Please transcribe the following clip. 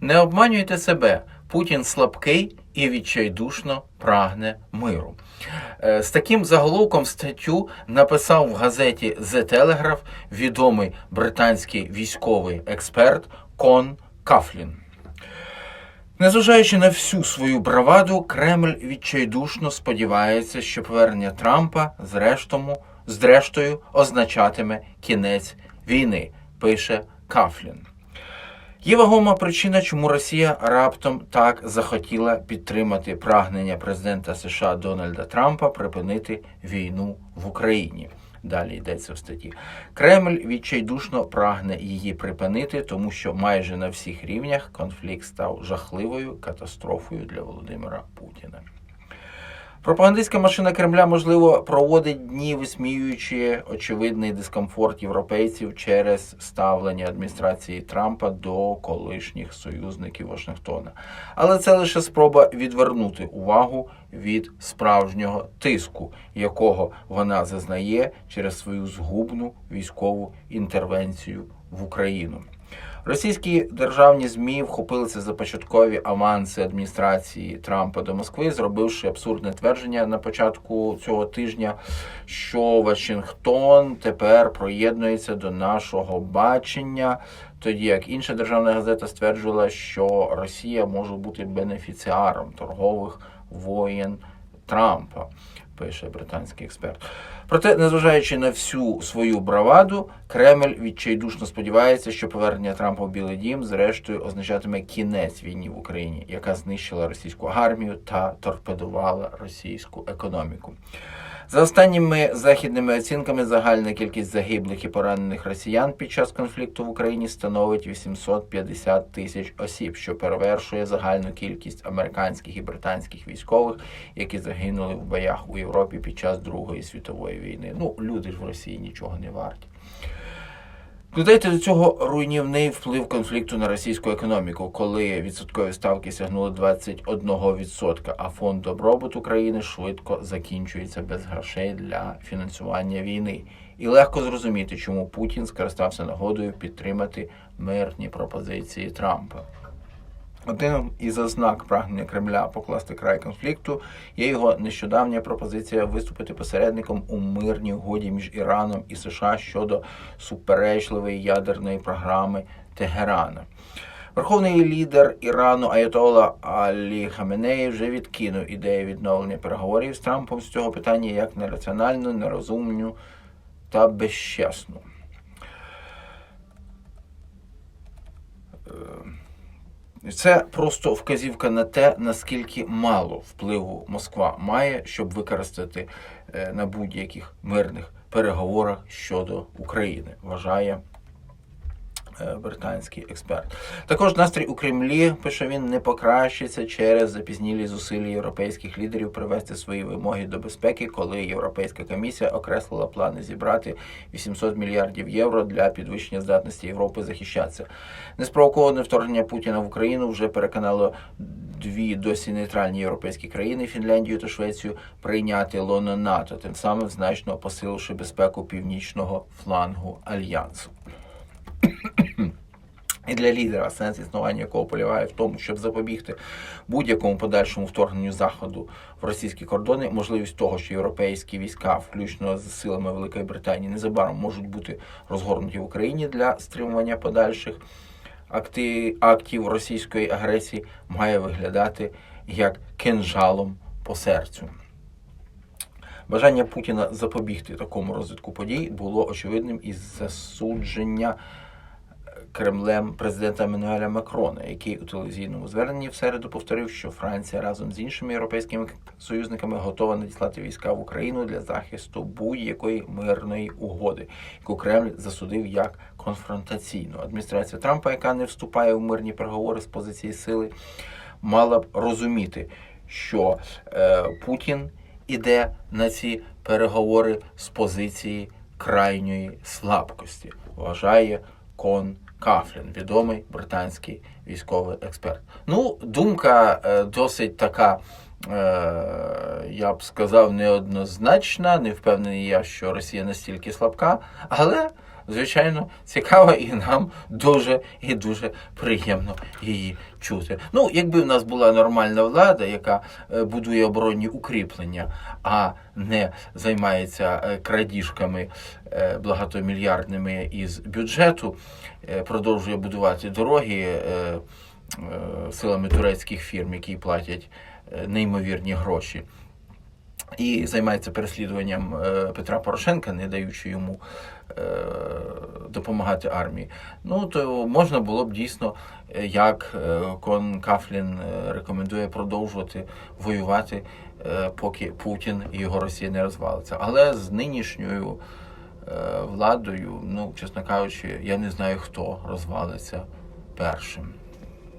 Не обманюйте себе. Путін слабкий і відчайдушно прагне миру. Е, З таким заголовком статтю написав в газеті The Telegraph відомий британський військовий експерт Кон Кафлін. Незважаючи на всю свою браваду, Кремль відчайдушно сподівається, що повернення Трампа зрештому, зрештою означатиме кінець війни, пише Кафлін. Є вагома причина, чому Росія раптом так захотіла підтримати прагнення президента США Дональда Трампа припинити війну в Україні. Далі йдеться в статті. Кремль відчайдушно прагне її припинити, тому що майже на всіх рівнях конфлікт став жахливою катастрофою для Володимира Путіна. Пропагандистська машина Кремля, можливо, проводить дні, висміюючи очевидний дискомфорт європейців через ставлення адміністрації Трампа до колишніх союзників Вашингтона. Але це лише спроба відвернути увагу від справжнього тиску, якого вона зазнає через свою згубну військову інтервенцію в Україну. Російські державні змі вхопилися за початкові аванси адміністрації Трампа до Москви, зробивши абсурдне твердження на початку цього тижня, що Вашингтон тепер проєднується до нашого бачення, тоді як інша державна газета стверджувала, що Росія може бути бенефіціаром торгових воєн Трампа, пише британський експерт. Проте, незважаючи на всю свою браваду, Кремль відчайдушно сподівається, що повернення Трампа в Білий Дім зрештою означатиме кінець війні в Україні, яка знищила російську армію та торпедувала російську економіку. За останніми західними оцінками, загальна кількість загиблих і поранених росіян під час конфлікту в Україні становить 850 тисяч осіб, що перевершує загальну кількість американських і британських військових, які загинули в боях у Європі під час Другої світової війни. Ну, люди ж в Росії нічого не варті. Додайте до цього руйнівний вплив конфлікту на російську економіку, коли відсоткові ставки сягнули 21%, а фонд добробуту країни швидко закінчується без грошей для фінансування війни. І легко зрозуміти, чому Путін скористався нагодою підтримати мирні пропозиції Трампа. Один із ознак прагнення Кремля покласти край конфлікту є його нещодавня пропозиція виступити посередником у мирній угоді між Іраном і США щодо суперечливої ядерної програми Тегерана. Верховний лідер Ірану Аятола Алі Хаменеї вже відкинув ідею відновлення переговорів з Трампом з цього питання як нераціональну, нерозумну та безчесну. Це просто вказівка на те, наскільки мало впливу Москва має, щоб використати е, на будь-яких мирних переговорах щодо України, вважає британський експерт. Також настрій у Кремлі, пише він, не покращиться через запізнілі зусилля європейських лідерів привести свої вимоги до безпеки, коли Європейська комісія окреслила плани зібрати 800 мільярдів євро для підвищення здатності Європи захищатися. Неспровоковане вторгнення Путіна в Україну вже переконало дві досі нейтральні європейські країни Фінляндію та Швецію прийняти лоно НАТО, тим самим значно посиливши безпеку північного флангу альянсу. І для лідера сенс існування якого полягає в тому, щоб запобігти будь-якому подальшому вторгненню заходу в російські кордони, можливість того, що європейські війська, включно з силами Великої Британії, незабаром можуть бути розгорнуті в Україні для стримування подальших актів російської агресії, має виглядати як кинжалом по серцю. Бажання Путіна запобігти такому розвитку подій було очевидним із засудження Кремлем президента Еммануеля Макрона, який у телевізійному зверненні в середу повторив, що Франція разом з іншими європейськими союзниками готова надіслати війська в Україну для захисту будь-якої мирної угоди, яку Кремль засудив як конфронтаційну. Адміністрація Трампа, яка не вступає в мирні переговори з позиції сили, мала б розуміти, що е, Путін іде на ці переговори з позиції крайньої слабкості, вважає Кон Кафлін, відомий британський військовий експерт. Ну, думка е, досить така, е, я б сказав, неоднозначна. Не впевнений я, що Росія настільки слабка, але звичайно, цікава і нам дуже і дуже приємно її чути. Ну, якби в нас була нормальна влада, яка е, будує оборонні укріплення, а не займається е, крадіжками е, багатомільярдними із бюджету, продовжує будувати дороги силами турецьких фірм, які платять неймовірні гроші і займається переслідуванням Петра Порошенка, не даючи йому допомагати армії. Ну то можна було б дійсно, е, як е, Кон Кафлін е, рекомендує продовжувати воювати, е, поки Путін і його Росія не розвалиться. Але з нинішньою е, владою, ну чесно кажучи, я не знаю, хто розвалиться першим.